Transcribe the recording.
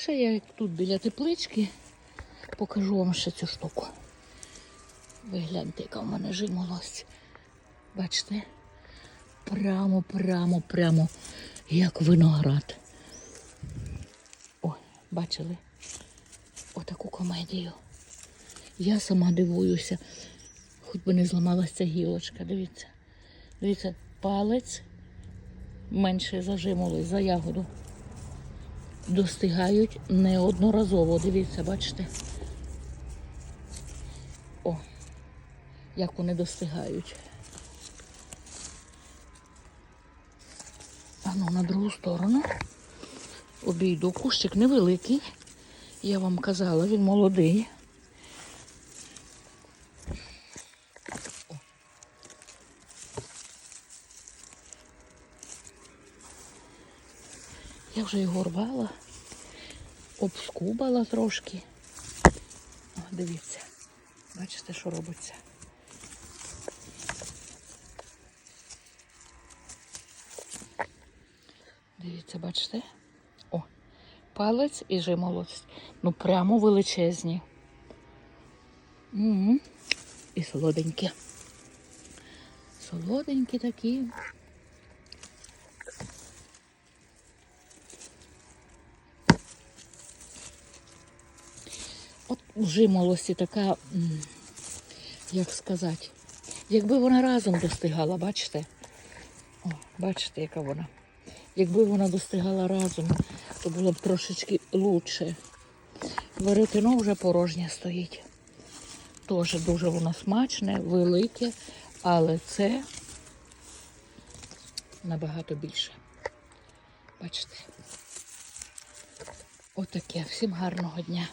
Ще я тут біля теплички покажу вам ще цю штуку. Ви гляньте, яка в мене жимолость. Бачите? Прямо, прямо, прямо, як виноград. О, бачили? Отаку комедію. Я сама дивуюся. Хоч би не зламалася ця гілочка. Дивіться. Дивіться, палець менше зажимали за ягоду. Достигають неодноразово. Дивіться, бачите? О, як вони достигають. А ну на другу сторону. Обійду кущик невеликий. Я вам казала, він молодий. Я вже його рвала, обскубала трошки. О, дивіться, бачите, що робиться. Дивіться, бачите? О, палець і жимолость. Ну прямо величезні. Угу. І солоденькі. Солоденькі такі. Жимолості така, як сказати, якби вона разом достигала, бачите? О, бачите, яка вона. Якби вона достигала разом, то було б трошечки лучше. Веретено вже порожнє стоїть. Теж дуже воно смачне, велике, але це набагато більше. Бачите? Отаке. Всім гарного дня.